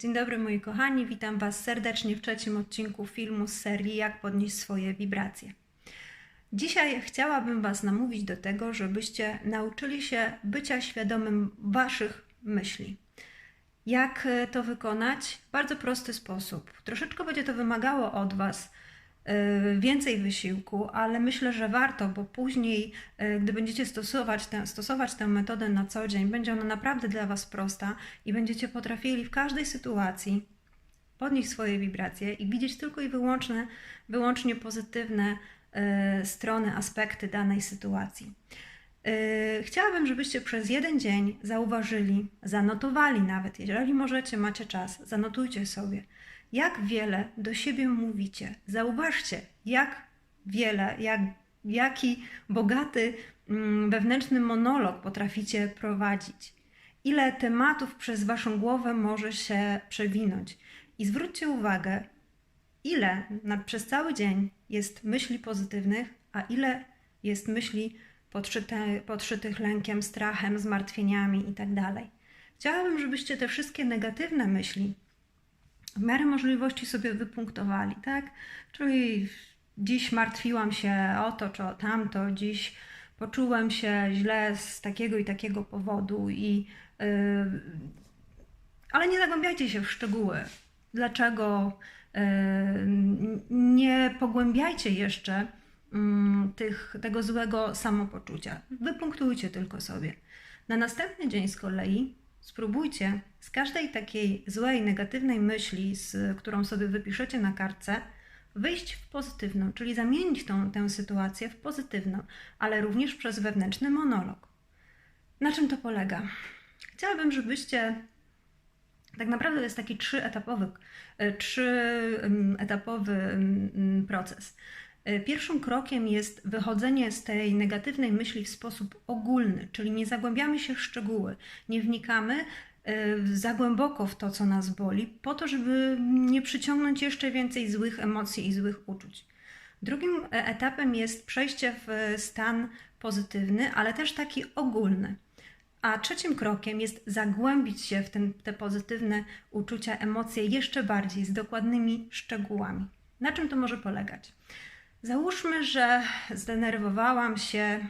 Dzień dobry moi kochani, witam Was serdecznie w trzecim odcinku filmu z serii Jak podnieść swoje wibracje. Dzisiaj chciałabym Was namówić do tego, żebyście nauczyli się bycia świadomym Waszych myśli. Jak to wykonać? Bardzo prosty sposób. Troszeczkę będzie to wymagało od Was więcej wysiłku, ale myślę, że warto, bo później, e, gdy będziecie stosować tę, stosować tę metodę na co dzień, będzie ona naprawdę dla Was prosta i będziecie potrafili w każdej sytuacji podnieść swoje wibracje i widzieć tylko i wyłącznie, wyłącznie pozytywne strony, aspekty danej sytuacji. Yy, chciałabym, żebyście przez jeden dzień zauważyli, zanotowali nawet, jeżeli możecie, macie czas, zanotujcie sobie, jak wiele do siebie mówicie. Zauważcie, jak wiele, jak, jaki bogaty mm, wewnętrzny monolog potraficie prowadzić. Ile tematów przez Waszą głowę może się przewinąć. I zwróćcie uwagę, ile nad, przez cały dzień jest myśli pozytywnych, a ile jest myśli podszyte, podszytych lękiem, strachem, zmartwieniami itd. Tak Chciałabym, żebyście te wszystkie negatywne myśli w miarę możliwości sobie wypunktowali, tak? Czyli dziś martwiłam się o to czy o tamto, dziś poczułem się źle z takiego i takiego powodu i yy, ale nie zagłębiajcie się w szczegóły. Dlaczego yy, nie pogłębiajcie jeszcze tych, tego złego samopoczucia. Wypunktujcie tylko sobie. Na następny dzień z kolei spróbujcie z każdej takiej złej, negatywnej myśli, z którą sobie wypiszecie na kartce, wyjść w pozytywną, czyli zamienić tą, tę sytuację w pozytywną, ale również przez wewnętrzny monolog. Na czym to polega? Chciałabym, żebyście tak naprawdę to jest taki trzyetapowy, e, trzyetapowy mm, proces. E, pierwszym krokiem jest wychodzenie z tej negatywnej myśli w sposób ogólny, czyli nie zagłębiamy się w szczegóły, nie wnikamy e, za głęboko w to, co nas boli, po to, żeby nie przyciągnąć jeszcze więcej złych emocji i złych uczuć. Drugim e, etapem jest przejście w stan pozytywny, ale też taki ogólny. A trzecim krokiem jest zagłębić się w ten, te pozytywne uczucia, emocje jeszcze bardziej, z dokładnymi szczegółami. Na czym to może polegać? Załóżmy, że zdenerwowałam się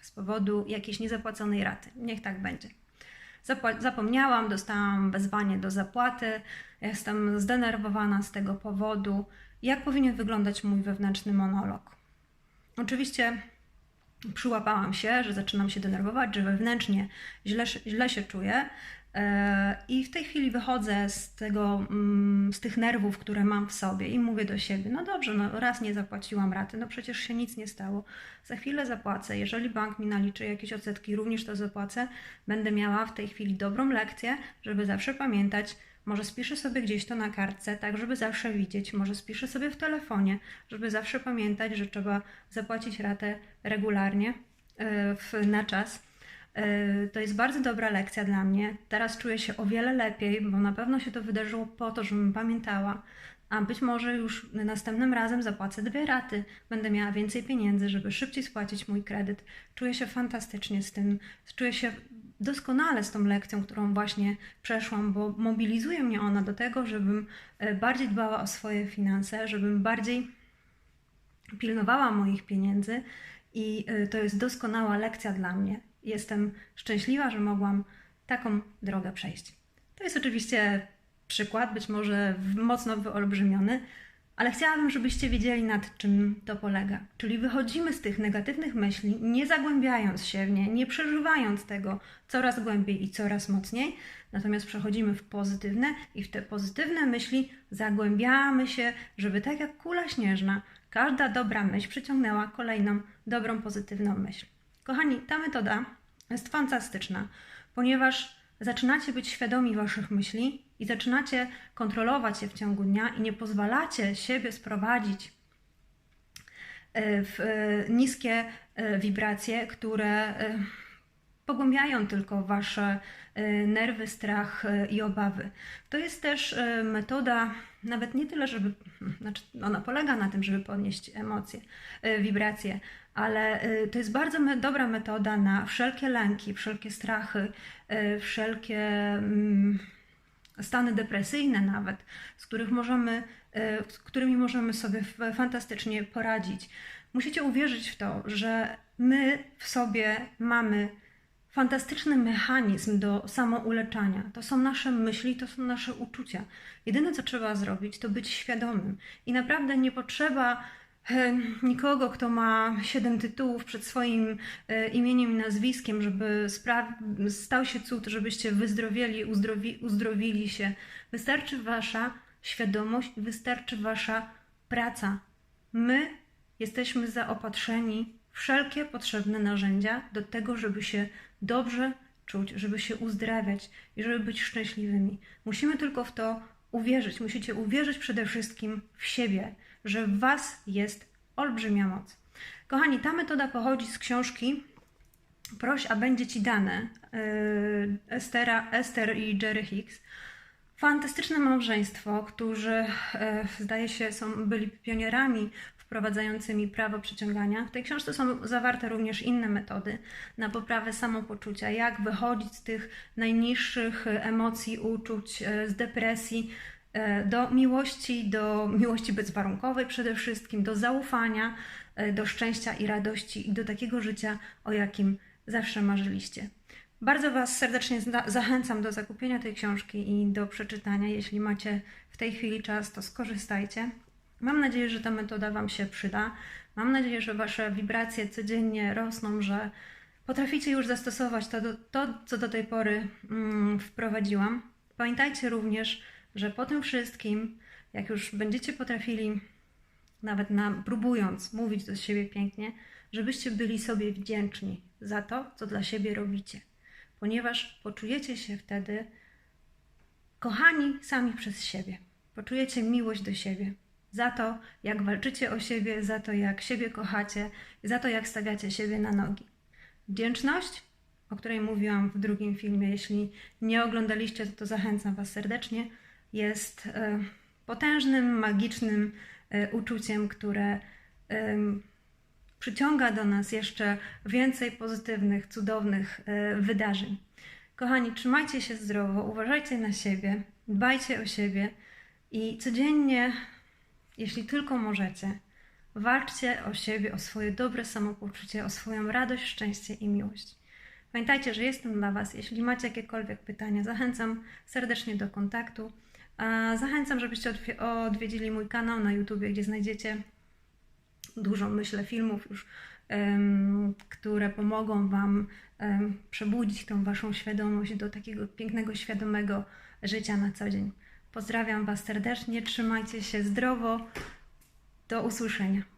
z powodu jakiejś niezapłaconej raty. Niech tak będzie. Zapomniałam, dostałam wezwanie do zapłaty, jestem zdenerwowana z tego powodu. Jak powinien wyglądać mój wewnętrzny monolog? Oczywiście przyłapałam się, że zaczynam się denerwować, że wewnętrznie źle, źle się czuję, I w tej chwili wychodzę z, tego, mm, z tych nerwów, które mam w sobie i mówię do siebie: No dobrze, no raz nie zapłaciłam raty, no przecież się nic nie stało. Za chwilę zapłacę. Jeżeli bank mi naliczy jakieś odsetki, również to zapłacę. Będę miała w tej chwili dobrą lekcję, żeby zawsze pamiętać. Może spiszę sobie gdzieś to na kartce, tak żeby zawsze widzieć. Może spiszę sobie w telefonie, żeby zawsze pamiętać, że trzeba zapłacić ratę regularnie, e, na czas to jest bardzo dobra lekcja dla mnie. Teraz czuję się o wiele lepiej, bo na pewno się to wydarzyło po to, żebym pamiętała. A być może już następnym razem zapłacę dwie raty, będę miała więcej pieniędzy, żeby szybciej spłacić mój kredyt. Czuję się fantastycznie z tym, czuję się doskonale z tą lekcją, którą właśnie przeszłam, bo mobilizuje mnie ona do tego, żebym e, bardziej dbała o swoje finanse, żebym bardziej pilnowała moich pieniędzy i e, to jest doskonała lekcja dla mnie. Jestem szczęśliwa, że mogłam taką drogę przejść. To jest oczywiście przykład, być może mocno wyolbrzymiony, ale chciałabym, żebyście wiedzieli, nad czym to polega. Czyli wychodzimy z tych negatywnych myśli, nie zagłębiając się w nie, nie przeżywając tego coraz głębiej i coraz mocniej, natomiast przechodzimy w pozytywne i w te pozytywne myśli zagłębiamy się, żeby tak jak kula śnieżna, każda dobra myśl przyciągnęła kolejną dobrą, pozytywną myśl. Kochani, ta metoda jest fantastyczna, ponieważ zaczynacie być świadomi waszych myśli i zaczynacie kontrolować je w ciągu dnia i nie pozwalacie siebie sprowadzić e, w e, niskie e, wibracje, które pogłębiają tylko wasze nerwy, strach i obawy. To jest też metoda, nawet nie tyle, żeby, znaczy ona polega na tym, żeby podnieść emocje, wibracje, ale y, to jest bardzo dobra metoda na wszelkie lęki, wszelkie strachy, y, wszelkie mm, stany depresyjne nawet, z których możemy, e, z którymi możemy sobie fantastycznie poradzić. Musicie uwierzyć w to, że my w sobie mamy fantastyczny mechanizm do samouleczania. To są nasze myśli, to są nasze uczucia. Jedyne, co trzeba zrobić, to być świadomym. I naprawdę nie potrzeba nikogo, kto ma siedem tytułów przed swoim e, imieniem i nazwiskiem, żeby stał się cud, żebyście wyzdrowieli, uzdrowi- uzdrowili się. Wystarczy wasza świadomość i wystarczy wasza praca. My jesteśmy zaopatrzeni wszelkie potrzebne narzędzia do tego, żeby się dobrze czuć, żeby się uzdrawiać i żeby być szczęśliwymi. Musimy tylko w to uwierzyć. Musicie uwierzyć przede wszystkim w siebie, że w Was jest olbrzymia moc. Kochani, ta metoda pochodzi z książki Proś, a będzie Ci dane yy, Estera, Ester i Jerry Hicks. Fantastyczne małżeństwo, którzy e, zdaje się są, byli pionierami wprowadzającymi prawo przyciągania. W tej książce są zawarte również inne metody na poprawę samopoczucia, jak wychodzić z tych najniższych emocji, uczuć, e, z depresji e, do miłości, do miłości bezwarunkowej przede wszystkim, do zaufania, e, do szczęścia i radości i do takiego życia, o jakim zawsze marzyliście. Bardzo Was serdecznie zachęcam do zakupienia tej książki i do przeczytania. Jeśli macie w tej chwili czas, to skorzystajcie. Mam nadzieję, że ta metoda Wam się przyda. Mam nadzieję, że Wasze wibracje codziennie rosną, że potraficie już zastosować to, to co do tej pory mm, wprowadziłam. Pamiętajcie również, że po tym wszystkim, jak już będziecie potrafili, nawet na, próbując mówić do siebie pięknie, żebyście byli sobie wdzięczni za to, co dla siebie robicie, ponieważ poczujecie się wtedy kochani sami przez siebie. Poczujecie miłość do siebie. Za to, jak walczycie o siebie, za to, jak siebie kochacie, za to, jak stawiacie siebie na nogi. Wdzięczność, o której mówiłam w drugim filmie, jeśli nie oglądaliście, to, to zachęcam Was serdecznie, jest e, potężnym, magicznym e, uczuciem, które przyciąga do nas jeszcze więcej pozytywnych, cudownych e, wydarzeń. Kochani, trzymajcie się zdrowo, uważajcie na siebie, dbajcie o siebie i codziennie, jeśli tylko możecie, walczcie o siebie, o swoje dobre samopoczucie, o swoją radość, szczęście i miłość. Pamiętajcie, że jestem dla Was. Jeśli macie jakiekolwiek pytania, zachęcam serdecznie do kontaktu. Zachęcam, żebyście odwie- odwiedzili mój kanał na YouTube, gdzie znajdziecie dużo, myślę, filmów już, które pomogą Wam przebudzić tą Waszą świadomość do takiego pięknego, świadomego życia na co dzień. Pozdrawiam Was serdecznie, trzymajcie się zdrowo. Do usłyszenia.